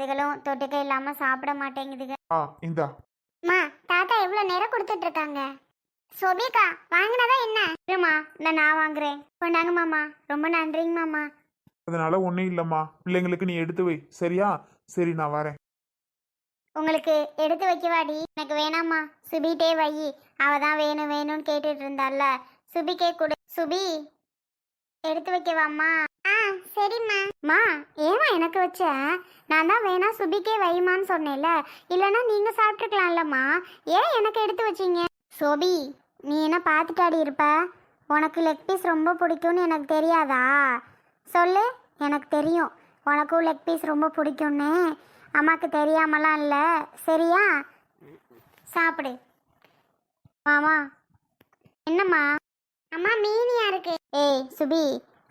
இதுகளும் தொட்டுக்க இல்லாம சாப்பிட மாட்டேங்குதுங்க. ஆ இந்தா. அம்மா தாத்தா எவ்வளவு நேரம் கொடுத்துட்டு இருக்காங்க சோபிகா வாங்கினதா என்ன? இருமா இந்த நான் வாங்குறேன். கொண்டாங்க மாமா ரொம்ப நன்றிங்க மாமா. அதனால ஒன்றும் இல்லைம்மா. பிள்ளைங்களுக்கு நீ எடுத்து வை. சரியா? சரி நான் வரேன். உங்களுக்கு எடுத்து வைக்கவாடி? எனக்கு வேணாம்மா. சுபிட்டே வை. அவ தான் வேணும் வேணும்னு கேட்டுட்டு இருந்தால சுபிக்கே கொடு. சுபி எடுத்து வைக்கவாம்மா. சரிம்மா. மா ஏமா எனக்கு வச்ச? நான் தான் வேணா சுபிக்கே வைமான்னு சொன்னேன்ல இல்லைன்னா நீங்க சாப்பிட்டுருக்கலாம்லம்மா. ஏன் எனக்கு எடுத்து வச்சீங்க? சோபி நீ என்ன பார்த்துட்டாடி இருப்ப? உனக்கு லெக் பீஸ் ரொம்ப பிடிக்கும்னு எனக்கு தெரியாதா? சொல்லு எனக்கு தெரியும். உனக்கும் லெக் பீஸ் ரொம்ப பிடிக்கும்னு. அம்மாக்கு தெரியாமலாம் இல்லை. சரியா? சாப்பிடு. மாமா. என்னம்மா? அம்மா மீனியா இருக்கு. ஏய் சுபி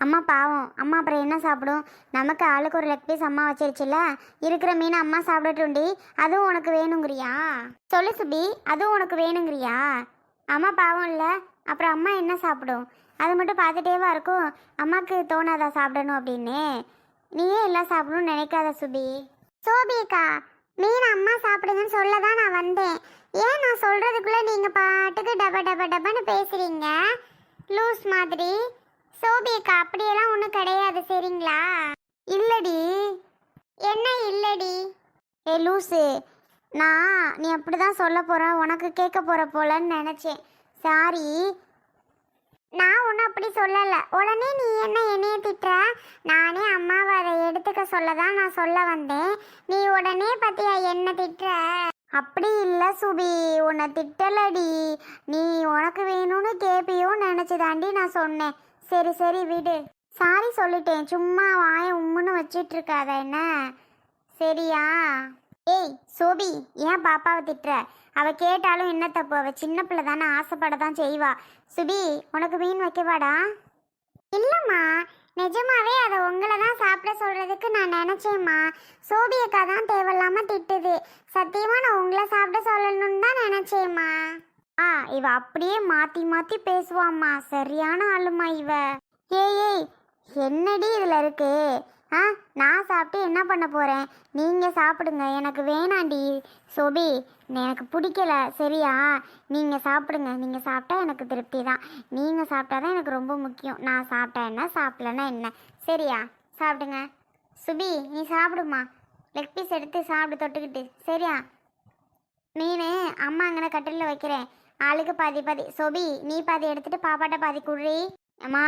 அம்மா பாவம். அம்மா அப்புறம் என்ன சாப்பிடும்? நமக்கு ஆளுக்கு ஒரு லெக் பீஸ் அம்மா வச்சிருச்சுல இருக்கிற மீனை அம்மா சாப்பிடட்டுண்டி அதுவும் உனக்கு வேணுங்கிறியா? சொல்லு சுபி அதுவும் உனக்கு வேணுங்கிறியா? அம்மா பாவம் இல்லை. அப்புறம் அம்மா என்ன சாப்பிடும்? அது மட்டும் பார்த்துட்டேவா இருக்கும். அம்மாக்கு தோணாதா சாப்பிடணும் அப்படின்னு? நீயே எல்லாம் சாப்பிடணும்னு நினைக்காத சுபி. சோபியக்கா மீன் அம்மா சாப்பிடுங்கன்னு சொல்ல தான் நான் வந்தேன். ஏன் நான் சொல்றதுக்குள்ள நீங்க பாட்டுக்கு டப டப டபன்னு பேசுறீங்க? லூஸ் மாதிரி. சோபியக்கா அப்படியெல்லாம் ஒன்றும் கிடையாது சரிங்களா? இல்லடி. என்ன இல்லடி? ஏ லூசு நான் நீ அப்படிதான் சொல்ல போகிற உனக்கு கேட்க போகிற போலன்னு நினச்சேன். சாரி. நான் ஒன்றும் அப்படி சொல்லலை. உடனே நீ என்ன என்னைய திட்டுற? நானே அம்மாவை அதை எடுத்துக்க சொல்ல தான் நான் சொல்ல வந்தேன். நீ உடனே பார்த்தியா என்ன திட்டுற? அப்படி இல்லை சுபி. உன்னை திட்டலடி. நீ உனக்கு வேணும்னு கேப்பியோன்னு நினச்சி தாண்டி நான் சொன்னேன். சரி சரி விடு. சாரி சொல்லிட்டேன். சும்மா வாய உம்முன்னு வச்சிட்டு இருக்காத என்ன? சரியா? ஏய் சோபி ஏன் பாப்பாவை திட்டுற? அவ கேட்டாலும் என்ன தப்பு? அவ சின்ன பிள்ளை தானே ஆசைப்பட தான் செய்வா. சுபி உனக்கு மீன் வைக்கவாடா? இல்லைம்மா நிஜமாவே அதை உங்களை தான் சாப்பிட சொல்றதுக்கு நான் நினைச்சேம்மா. சோபி அக்கா தான் தேவையில்லாம திட்டுது. சத்தியமா நான் உங்களை சாப்பிட சொல்லணும்னு தான் நினைச்சேம்மா. ஆ இவ அப்படியே மாத்தி மாத்தி பேசுவாம்மா. சரியான ஆளுமா இவ. ஏய் ஏய் என்னடி இதுல இருக்கு? ஆ நான் சாப்பிட்டு என்ன பண்ண போறேன்? நீங்க சாப்பிடுங்க. எனக்கு வேணாண்டி. சோபி எனக்கு பிடிக்கல. சரியா? நீங்க சாப்பிடுங்க. நீங்க சாப்பிட்டா எனக்கு திருப்தி தான். நீங்க சாப்பிட்டா தான் எனக்கு ரொம்ப முக்கியம். நான் சாப்பிட்டா என்ன சாப்பிடலன்னா என்ன? சரியா? சாப்பிடுங்க. சுபி நீ சாப்பிடுமா? லெக் பீஸ் எடுத்து சாப்பிட்டு தொட்டுக்கிட்டு. சரியா? மீன் அம்மா அங்கே கட்டிலில் வைக்கிறேன். ஆளுக்கு பாதி பாதி. சோபி நீ பாதி எடுத்துட்டு பாப்பாட்ட பாதி குடுறி. அம்மா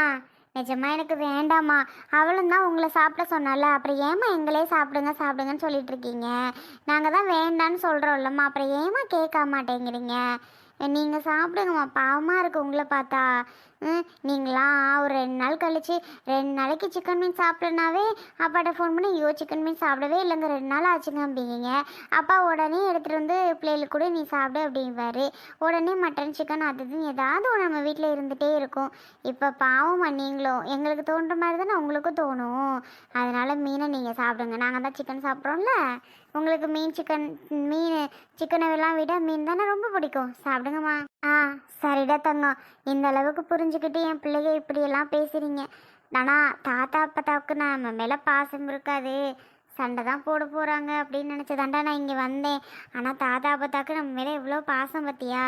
நிஜமா எனக்கு வேண்டாம்மா. அவளும் தான் உங்களை சாப்பிட சொன்னால. அப்புறம் ஏம்மா எங்களே சாப்பிடுங்க சாப்பிடுங்கன்னு சொல்லிட்டு இருக்கீங்க? நாங்கள் தான் வேண்டான்னு சொல்கிறோம்லம்மா அப்புறம் ஏம்மா கேட்க மாட்டேங்கிறீங்க? நீங்கள் சாப்பிடுங்கம்மா. பாவமாக இருக்கு உங்களை பார்த்தா. ம், நீங்களாம் ஒரு ரெண்டு நாள் கழிச்சு ரெண்டு நாளைக்கு சிக்கன் மீன் சாப்பிட்லனாவே அப்பாட்ட ஃபோன் பண்ணி ஐயோ சிக்கன் மீன் சாப்பிடவே இல்லைங்க ரெண்டு நாள் ஆச்சுங்க அப்படிங்க அப்பா உடனே எடுத்துகிட்டு வந்து பிள்ளைகளுக்கு கூட நீ சாப்பிடு அப்படிம்பாரு. உடனே மட்டன் சிக்கன் அது இதுன்னு ஏதாவது நம்ம வீட்டில் இருந்துகிட்டே இருக்கும். இப்போ பாவம் நீங்களும் எங்களுக்கு தோன்ற மாதிரி தானே உங்களுக்கும் தோணும். அதனால் மீனை நீங்கள் சாப்பிடுங்க. நாங்கள் தான் சிக்கன் சாப்பிட்றோம்ல? உங்களுக்கு மீன் சிக்கன் மீன் சிக்கனை எல்லாம் விட மீன் தானே ரொம்ப பிடிக்கும். சாப்பிடுங்கம்மா. ஆ சரிடா தங்கம் இந்த அளவுக்கு புரிஞ்சுக்கிட்டு என் பிள்ளைங்க இப்படியெல்லாம் பேசுகிறீங்க ஆனால் தாத்தா அப்பத்தாவுக்கு நம்ம மேலே பாசம் இருக்காது. சண்டை தான் போட போகிறாங்க அப்படின்னு நினச்சதாண்டா நான் இங்கே வந்தேன். ஆனால் தாத்தா அப்பத்தாக்கு நம்ம மேலே இவ்வளோ பாசம் பற்றியா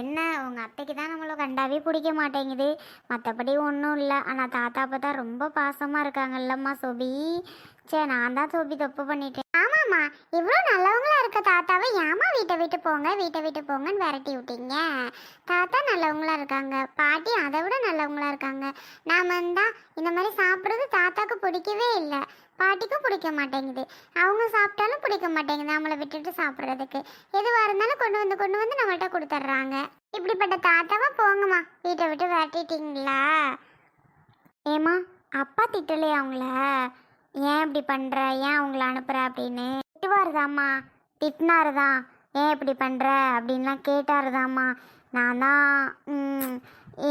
என்ன உங்கள் அத்தைக்கு தான் நம்மளை கண்டாவே பிடிக்க மாட்டேங்குது. மற்றபடி ஒன்றும் இல்லை. ஆனால் தாத்தா அப்பத்தா ரொம்ப பாசமாக இருக்காங்கல்லம்மா சோபி. சே நான் தான் சோபி தப்பு பண்ணிட்டேன். ஆமாம்மா இவ்வளோ நல்லவங்களா இருக்க தாத்தாவை ஏமா வீட்டை விட்டு போங்க வீட்டை விட்டு போங்கன்னு விரட்டி விட்டீங்க? தாத்தா நல்லவங்களா இருக்காங்க பாட்டி அதை விட நல்லவங்களா இருக்காங்க. நாம தான் இந்த மாதிரி சாப்பிட்றது தாத்தாக்கு பிடிக்கவே இல்லை. பாட்டிக்கும் பிடிக்க மாட்டேங்குது. அவங்க சாப்பிட்டாலும் பிடிக்க மாட்டேங்குது நம்மளை விட்டுட்டு சாப்பிட்றதுக்கு. எதுவாக இருந்தாலும் கொண்டு வந்து கொண்டு வந்து நம்மள்கிட்ட கொடுத்துட்றாங்க. இப்படிப்பட்ட தாத்தாவை போங்கம்மா வீட்டை விட்டு விரட்டிட்டீங்களா? ஏமா அப்பா திட்டலையா அவங்கள? ஏன் இப்படி பண்ணுற ஏன் அவங்கள அனுப்புகிற அப்படின்னு? திட்டுவாருதாம்மா. திட்டினாருதான். ஏன் இப்படி பண்ணுற அப்படின்லாம் கேட்டாருதாம்மா. நான் தான்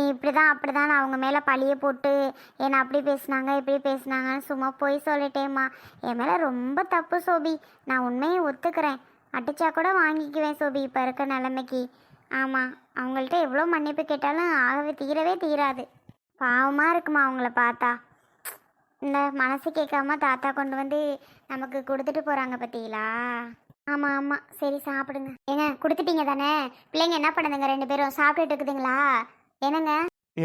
இப்படி தான் அப்படி தான் அவங்க மேலே பழிய போட்டு என்னை அப்படி பேசுனாங்க இப்படி பேசுனாங்கன்னு சும்மா போய் சொல்லிட்டேம்மா. என் மேலே ரொம்ப தப்பு சோபி. நான் உண்மையை ஒத்துக்கிறேன். அடித்தா கூட வாங்கிக்குவேன் சோபி இப்போ இருக்க நிலைமைக்கு. ஆமாம் அவங்கள்ட்ட எவ்வளோ மன்னிப்பு கேட்டாலும் ஆகவே தீரவே தீராது. பாவமாக இருக்குமா அவங்கள பார்த்தா? இந்த மனசு கேட்காம தாத்தா கொண்டு வந்து நமக்கு கொடுத்துட்டு போகிறாங்க பார்த்தீங்களா ஆமாம் ஆமாம் சரி சாப்பிடுங்க. ஏங்க கொடுத்துட்டீங்க தானே? பிள்ளைங்க என்ன பண்ணுதுங்க ரெண்டு பேரும்? சாப்பிட்டுட்டு இருக்குதுங்களா? என்னங்க?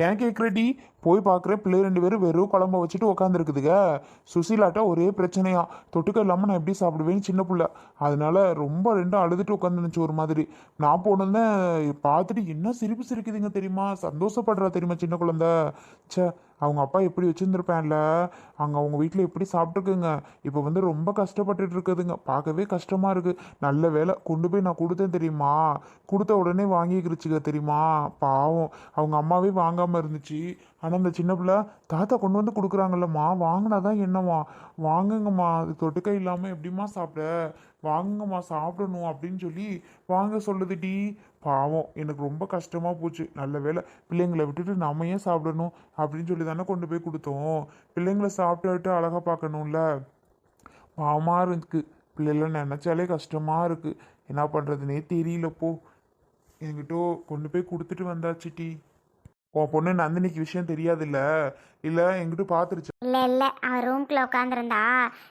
ஏன் கேட்குறடி போய் பார்க்குற பிள்ளை ரெண்டு பேரும் வெறும் குழம்ப வச்சுட்டு உட்காந்துருக்குதுங்க சுசீலாட்ட ஒரே பிரச்சனையா. தொட்டுக்க இல்லாமல் நான் எப்படி சாப்பிடுவேன்னு சின்ன பிள்ளை. அதனால ரொம்ப ரெண்டும் அழுதுட்டு உட்காந்துருந்துச்சு ஒரு மாதிரி. நான் போனேன் பார்த்துட்டு என்ன சிரிப்பு சிரிக்குதுங்க தெரியுமா? சந்தோஷப்படுறா தெரியுமா சின்ன குழந்தை? சே அவங்க அப்பா எப்படி வச்சுருந்துருப்பேன்ல? அங்கே அவங்க வீட்டில் எப்படி சாப்பிட்ருக்குங்க இப்போ வந்து ரொம்ப கஷ்டப்பட்டுட்டு இருக்குதுங்க. பார்க்கவே கஷ்டமாக இருக்குது நல்ல வேலை கொண்டு போய் நான் கொடுத்தேன் தெரியுமா? கொடுத்த உடனே வாங்கிக்கிருச்சுங்க தெரியுமா? பாவம். அவங்க அம்மாவே வாங்காமல் இருந்துச்சு. ஆனால் அந்த சின்ன பிள்ளை தாத்தா கொண்டு வந்து கொடுக்குறாங்கல்லம்மா. வாங்கினா தான் என்னம்மா? வாங்குங்கம்மா. அது தொட்டுக்க இல்லாமல் எப்படிம்மா சாப்பிட? வாங்குங்கம்மா சாப்பிடணும் அப்படின்னு சொல்லி வாங்க சொல்லுதுடி. பாவம் எனக்கு ரொம்ப கஷ்டமாக போச்சு. நல்ல வேலை பிள்ளைங்களை விட்டுட்டு நம்ம ஏன் சாப்பிடணும் அப்படின்னு சொல்லி தானே கொண்டு போய் கொடுத்தோம். பிள்ளைங்களை சாப்பிட்டுட்டு அழகாக பார்க்கணும்ல? பாவமாக இருக்கு. பிள்ளைகளை நினச்சாலே கஷ்டமாக இருக்குது என்ன பண்ணுறதுனே தெரியலப்போ என்கிட்ட கொண்டு போய் கொடுத்துட்டு வந்தாச்சுட்டி உன் பொண்ணு நந்தினிக்கு விஷயம் தெரியாதுல்ல? இல்லை என்கிட்ட பார்த்துருச்சு இல்லை இல்லை. அவன் ரூம்குள்ளே உட்காந்துருந்தா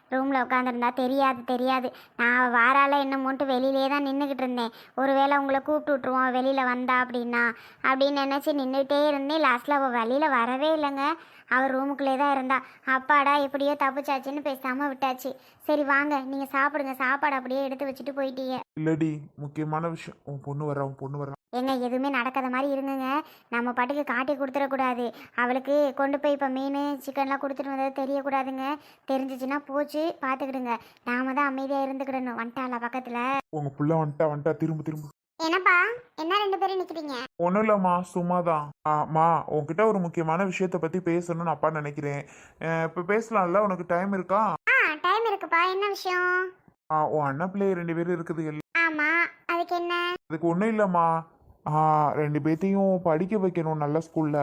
ரூமில் உட்காந்துருந்தா தெரியாது தெரியாது. நான் வாரால என்னமோன்ட்டு வெளியிலே தான் நின்றுக்கிட்டு இருந்தேன். ஒருவேளை உங்களை கூப்பிட்டு விட்ருவோம் வெளியில் வந்தா அப்படின்னா. அப்படின்னு நினச்சி நின்றுட்டே இருந்தேன். லாஸ்ட்டில் அவள் வெளியில் வரவே இல்லைங்க. அவள் ரூமுக்குள்ளே தான் இருந்தா. அப்பாடா எப்படியோ தப்பிச்சாச்சுன்னு பேசாமல் விட்டாச்சு. சரி வாங்க. நீங்கள் சாப்பிடுங்க. சாப்பாடு அப்படியே எடுத்து வச்சுட்டு போயிட்டீங்க. இல்லடி முக்கியமான விஷயம். உன் பொண்ணு வர்றா உன் பொண்ணு வர்றா ஏங்க எதுவுமே நடக்காத மாதிரி இருங்குங்க. நம்ம பாட்டுக்கு காட்டி கொடுத்துடக்கூடாது. அவளுக்கு கொண்டு போய் இப்போ மீன் சிக்கன்லாம் கொடுத்துட்டு வந்தது தெரியக்கூடாதுங்க. தெரிஞ்சிச்சுன்னா போச்சு பார்த்துக்கிடுங்க நாம தான் அமைதியாக இருந்துக்கிடணும் வந்துட்டாளா பக்கத்தில்? உங்க புள்ள வந்துட்டா வந்துட்டா. திரும்ப திரும்ப. என்னப்பா என்ன ரெண்டு பேரும் நிற்கிறீங்க ஒன்றும் இல்லைம்மா சும்மா தான். ஆமா உன்கிட்ட ஒரு முக்கியமான விஷயத்தை பற்றி பேசணும்னு அப்பா நினைக்கிறேன். இப்போ பேசலாம்ல உனக்கு டைம் இருக்கா? ஆ டைம் இருக்குப்பா. என்ன விஷயம்? ஆ, உன் அண்ணன் பிள்ளை ரெண்டு பேரும் இருக்குது அதுக்கு என்ன? அதுக்கு ஒன்றும் இல்லைம்மா. ரெண்டு பேர்த்தையும் படிக்க வைக்கணும் நல்ல ஸ்கூலில்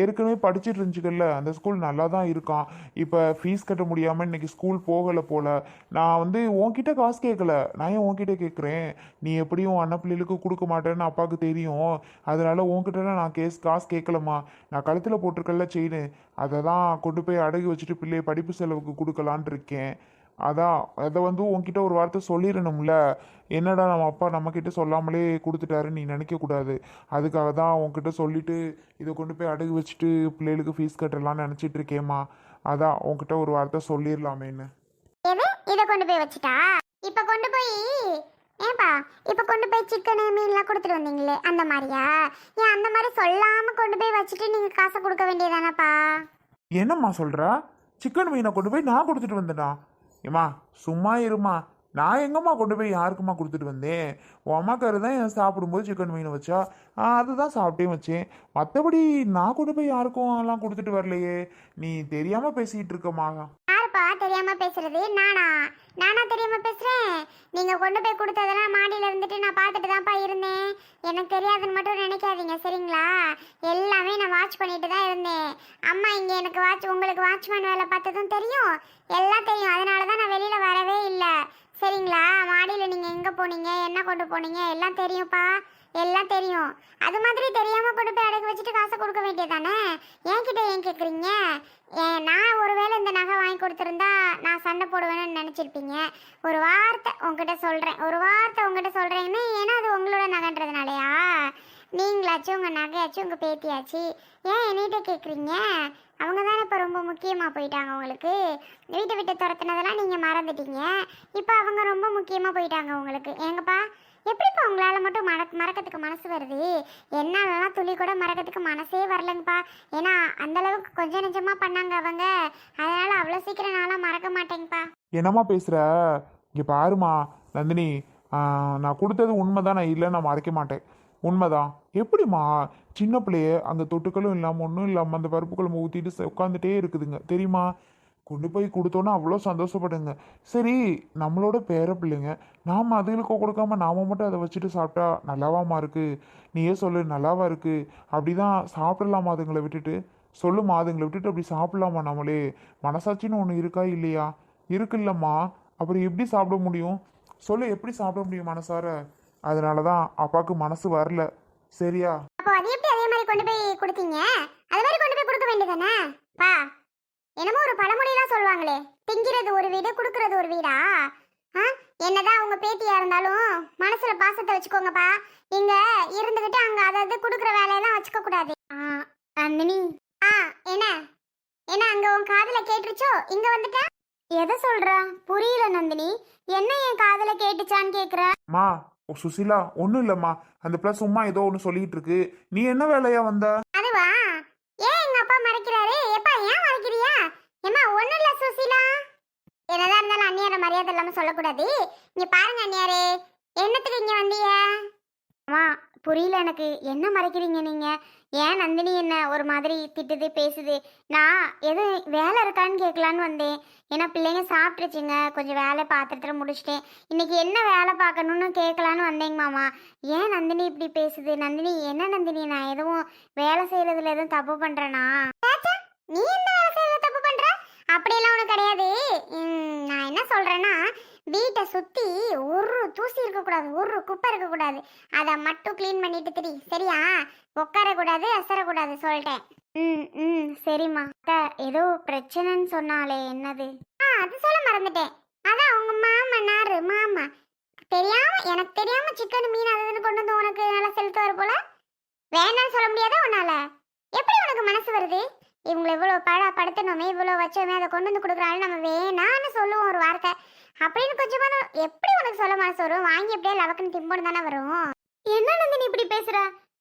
ஏற்கனவே படிச்சுட்டு இருந்துச்சுக்கல்ல அந்த ஸ்கூல் நல்லா தான் இருக்கான் இப்போ ஃபீஸ் கட்ட முடியாமல் இன்னைக்கு ஸ்கூல் போகலை போல். நான் வந்து உன்கிட்ட காசு கேட்கல நான் ஏன் உன்கிட்ட கேட்குறேன் நீ எப்படியும் அண்ணன் பிள்ளைகளுக்கு கொடுக்க மாட்டேன்னு அப்பாவுக்கு தெரியும். அதனால உன்கிட்ட நான் கேஸ் காசு கேட்கலம்மா நான் கழுத்தில் போட்டிருக்கல செயின் அதை தான் கொண்டு போய் அடகு வச்சுட்டு பிள்ளைய படிப்பு செலவுக்கு கொடுக்கலான் இருக்கேன். அதான் அதை வந்து உன்கிட்ட ஒரு வார்த்தை சொல்லிடணும்ல என்னடா நம்ம அப்பா நம்மக்கிட்ட சொல்லாமலே கொடுத்துட்டாருன்னு நீ நினைக்கக்கூடாது அதுக்காக தான் உன்கிட்ட சொல்லிட்டு இதை கொண்டு போய் அடகு வச்சுட்டு பிள்ளைகளுக்கு ஃபீஸ் கட்டலாம்னு நினச்சிட்டு இருக்கேம்மா அதான் உன்கிட்ட ஒரு வார்த்தை சொல்லிடலாமேன்னு இதை கொண்டு போய் வச்சுட்டா? இப்போ கொண்டு போய்? ஏன்பா இப்போ கொண்டு போய் சிக்கனு மீன்லாம் கொடுத்துட்டு வந்தீங்களே அந்த மாதிரியா ஏன் அந்த மாதிரி சொல்லாமல் கொண்டு போய் வச்சுட்டு நீங்கள் காசை கொடுக்க வேண்டியதானப்பா? என்னம்மா சொல்கிறா சிக்கன் மீனை கொண்டு போய் நான் கொடுத்துட்டு வந்தேனா? ஏம்மா சும்மா இருமா. நான் எங்கம்மா கொண்டு போய் யாருக்கும்மா கொடுத்துட்டு வந்தேன்? உன் அம்மாக்காரு தான் என் சாப்பிடும்போது சிக்கன் மீன் வச்சா. அதுதான் சாப்பிட்டே வச்சேன் மற்றபடி நான் கொண்டு போய் யாருக்கும் எல்லாம் கொடுத்துட்டு வரலையே. நீ தெரியாமல் பேசிகிட்டு இருக்கம்மா. யாருப்பா தெரியாம பேசுறது? நானா? நானா தெரியாம பேசுறேன். நீங்க கொண்டு போய் கொடுத்ததெல்லாம் மாடியில இருந்துட்டு நான் பார்த்துட்டு தான்ப்பா இருந்தேன். எனக்கு தெரியாதுன்னு மட்டும் நினைக்காதீங்க சரிங்களா? எல்லாமே நான் வாட்ச் பண்ணிட்டு தான் இருந்தேன். அம்மா இங்க எனக்கு வாட்ச் உங்களுக்கு வாட்ச்மேன் வேலை பார்த்ததும் தெரியும். எல்லாம் தெரியும். அதனால தான் நான் வெளியில வரவே இல்லை. சரிங்களா? மாடியில் நீங்கள் எங்கே போனீங்க? என்ன கொண்டு போனீங்க? எல்லாம் தெரியும்ப்பா. எல்லாம் தெரியும். அது மாதிரி தெரியாமல் கொண்டு போய் அடகு வச்சுட்டு காசை கொடுக்க வேண்டியதானே என்கிட்ட ஏன் கேட்குறீங்க நான் ஒருவேளை இந்த நகை வாங்கி கொடுத்துருந்தா நான் சண்டை போடுவேன்னு நினச்சிருப்பீங்க. ஒரு வார்த்தை உங்ககிட்ட சொல்கிறேன் ஒரு வார்த்தை உங்ககிட்ட சொல்கிறேன்னு ஏன்னா அது உங்களோட நகைன்றதுனாலயா? நீங்களாச்சும் உங்கள் நகையாச்சும் உங்கள் பேத்தியாச்சு. ஏன் என்னிட்ட கேட்குறீங்க அவங்க தானே இப்போ ரொம்ப முக்கியமாக போயிட்டாங்க உங்களுக்கு? வீட்டை விட்டு துரத்துனதெல்லாம் நீங்கள் மறந்துட்டீங்க. இப்போ அவங்க ரொம்ப முக்கியமாக போயிட்டாங்க உங்களுக்கு. ஏங்கப்பா எப்படிப்பா உங்களால் மட்டும் மற மறக்கிறதுக்கு மனசு வருது? என்னாலலாம் துளி கூட மறக்கிறதுக்கு மனசே வரலங்கப்பா. ஏன்னா அந்த அளவுக்கு கொஞ்சம் நிஜமாக பண்ணாங்க அவங்க. அதனால் அவ்வளோ சீக்கிரம் நான்லாம் மறக்க மாட்டேங்கப்பா. என்னம்மா பேசுகிற இங்கே பாருமா நந்தினி. நான் கொடுத்தது உண்மைதான் நான் இல்லை நான் மறைக்க மாட்டேன். உண்மைதான். எப்படிம்மா? சின்ன பிள்ளைய அந்த தொட்டுக்களும் இல்லாமல் ஒன்றும் இல்லாமல் அந்த பருப்பு குழம்பு ஊற்றிட்டு உட்காந்துட்டே இருக்குதுங்க. தெரியுமா? கொண்டு போய் கொடுத்தோன்னா அவ்வளோ சந்தோஷப்படுங்க. சரி நம்மளோட பேர பிள்ளைங்க நாம் அதுகளுக்கு கொடுக்காம நாம் மட்டும் அதை வச்சுட்டு சாப்பிட்டா நல்லாவாம்மா இருக்குது நீயே சொல்லு நல்லாவா இருக்கு? அப்படிதான் சாப்பிடலாமா அதுங்களை விட்டுட்டு? சொல்லுமா அதுங்களை விட்டுட்டு அப்படி சாப்பிடலாமா நம்மளே? மனசாட்சின்னு ஒன்று இருக்கா இல்லையா? இருக்குல்லம்மா. அப்புறம் எப்படி சாப்பிட முடியும்? சொல்லு எப்படி சாப்பிட முடியும் மனசார? அதனால தான் அப்பாவுக்கு மனசு வரல. சரியா? அப்போ அது எப்படி அதே மாதிரி கொண்டு போய் கொடுத்தீங்க? அது மாதிரி கொண்டு போய் கொடுக்க வேண்டியதானே? பா. என்னமோ ஒரு பழமொழிலாம் சொல்லுவாங்களே. திங்கிறது ஒரு வீடு குடுக்கறது ஒரு வீடா? ஆ? என்னதான் அவங்க பேத்தியா இருந்தாலும் மனசுல பாசத்தை வச்சுக்கோங்கப்பா. இங்க இருந்துகிட்டு அங்க அதாவது குடுக்குற வேலையெல்லாம் வச்சுக்க கூடாது. நந்தினி. ஆ என்ன? என்ன அங்க உன் காதுல கேட்டுருச்சோ? இங்க வந்துட்ட? எதை சொல்ற? புரியல நந்தினி. என்ன என் காதுல கேட்டுச்சான்னு கேக்குற? மா ஓ சுசிலா ஒன்றும் இல்லைம்மா. அந்த பிள்ளை சும்மா ஏதோ ஒன்று சொல்லிட்டு இருக்கு. நீ என்ன வேலையா வந்த? அதுவா? ஏன் எங்க அப்பா மறைக்கிறாரு? எப்பா ஏன் மறைக்கிறியா? ஏமா ஒண்ணு இல்ல சுசிலா. என்னதான் இருந்தாலும் அந்நியார மரியாதை இல்லாம சொல்லக்கூடாது. நீ பாருங்க அந்நியாரே. என்னத்துக்கு இங்க வந்தியா அம்மா புரியல எனக்கு. என்ன மறைக்கிறீங்க நீங்கள் ஏன் நந்தினி என்ன ஒரு மாதிரி திட்டுது பேசுது? நான் எதுவும் வேலை இருக்கான்னு கேட்கலான்னு வந்தேன். ஏன்னா பிள்ளைங்க சாப்பிட்டுருச்சுங்க. கொஞ்சம் வேலை பார்த்துட்டு முடிச்சிட்டேன். இன்னைக்கு என்ன வேலை பார்க்கணும்னு கேட்கலான்னு வந்தேங்க மாமா. ஏன் நந்தினி இப்படி பேசுது? நந்தினி என்ன நந்தினி? நான் எதுவும் வேலை செய்யறதுல எதுவும் தப்பு பண்றேனா? நீ என்ன வேலை செய்யறது தப்பு பண்ற? அப்படியெல்லாம் ஒன்றும் கிடையாது. நான் என்ன சொல்றேன்னா வீட்டை சுத்தி ஒரு தூசி இருக்கக்கூடாது ஒரு குப்பை இருக்கக்கூடாது. அதை மட்டும் க்ளீன் பண்ணிட்டு திரி. சரியா? உட்காரக்கூடாது அசரக்கூடாது சொல்லிட்டேன். ம் ம் சரிம்மா. அக்கா ஏதோ பிரச்சனைன்னு சொன்னாலே என்னது? ஆ அது சொல்ல மறந்துட்டேன். அதான் உங்க மாமனாரு மாமா. தெரியாம எனக்கு தெரியாம சிக்கன் மீன் அதுன்னு கொண்டு வந்து உனக்கு நல்லா செலுத்துவார் போல? வேணாம்னு சொல்ல முடியாதா உன்னால? எப்படி உனக்கு மனசு வருது? இவங்களை இவ்வளோ பழ படுத்தணுமே இவ்வளோ வச்சோமே அதை கொண்டு வந்து கொடுக்குறாங்க நம்ம வேணான்னு சொல்லுவோம் ஒரு வார்த்தை. அப்படின்னு கொஞ்சமாக எப்படி உனக்கு சொல்ல மனசு வரும்? வாங்கி அப்படியே லவக்குன்னு திம்போன்னு தானே வரும்? என்ன நந்தினி இப்படி பேசுற?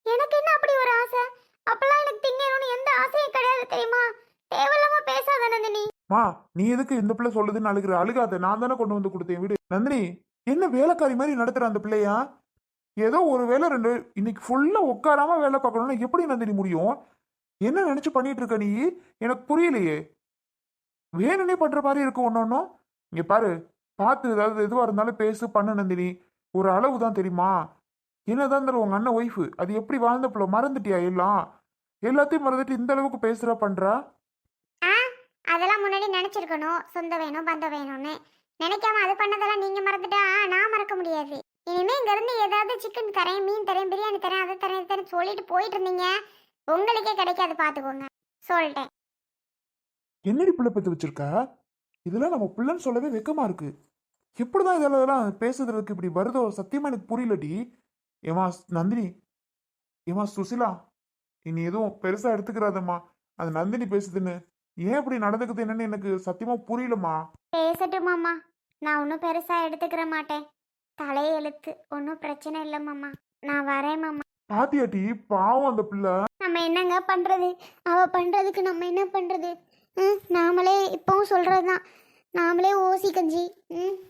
எனக்கு என்ன அப்படி ஒரு ஆசை? அப்பெல்லாம் எனக்கு திங்கணும்னு எந்த ஆசையும் கிடையாது தெரியுமா? தேவையில்லாம பேசாத நந்தினி. மா நீ எதுக்கு இந்த பிள்ளை சொல்லுதுன்னு அழுகிற? அழுகாத நான் தானே கொண்டு வந்து கொடுத்தேன் வீடு. நந்தினி என்ன வேலைக்காரி மாதிரி நடத்துற அந்த பிள்ளையா? ஏதோ ஒரு வேலை ரெண்டு இன்னைக்கு ஃபுல்லா உட்காராம வேலை பார்க்கணும்னா எப்படி நந்தினி முடியும்? என்ன நினைச்சு பண்ணிட்டு இருக்க நீ? எனக்கு புரியலையே. வேணும்னே பண்ற மாதிரி இருக்கு ஒன்னொன்னும் இங்க பாரு பார்த்து ஏதாவது எதுவா இருந்தாலும் பேசு பண்ணு நந்தினி. ஒரு அளவு தான் தெரியுமா? என்னதான் இருந்தாலும் உங்க அண்ணன் ஒய்ஃபு அது எப்படி வாழ்ந்த பிள்ளை மறந்துட்டியா எல்லாம்? எல்லாத்தையும் மறந்துட்டு இந்த அளவுக்கு பேசுறா பண்றா? ஆ அதெல்லாம் முன்னாடி நினைச்சிருக்கணும். சொந்தம் வேணும் பந்தம் வேணும்னு. நினைக்காம அது பண்ணதெல்லாம் நீங்க மறந்துட்டா நான் மறக்க முடியாது. இனிமே இங்க இருந்து ஏதாவது சிக்கன் தரேன் மீன் தரேன் பிரியாணி தரேன் அதை தரேன் தரேன் சொல்லிட்டு போயிட்டு இருந்தீங்க உங்களுக்கே கிடைக்காது பாத்துக்கோங்க. சொல்லிட்டேன். என்னடி பிள்ளை பெற்று வச்சிருக்க? இதெல்லாம் நம்ம பிள்ளைன்னு சொல்லவே வெக்கமா இருக்கு. எப்படிதான் இதெல்லாம் இதெல்லாம் பேசுறதுக்கு இப்படி வருதோ? சத்தியமா எனக்கு புரியலடி. ஏமா நந்தினி. ஏமா சுசிலா. இனி எதுவும் பெருசா எடுத்துக்கிறாதம்மா. அது நந்தினி பேசுதுன்னு. ஏன் இப்படி நடந்துக்குது என்னன்னு எனக்கு சத்தியமா புரியலம்மா. பேசட்டும் மாமா. நான் ஒன்றும் பெருசா எடுத்துக்கிற மாட்டேன். தலையை எழுத்து ஒன்றும் பிரச்சனை இல்லை மாமா. நான் வரேன் மாமா. பாத்தியாட்டி பாவம் அந்த பிள்ளை. நம்ம என்னங்க பண்றது? அவ பண்றதுக்கு நம்ம என்ன பண்றது? ம், நாமளே இப்பவும் சொல்றது தான் நாமளே ஓசி கஞ்சி. ம்.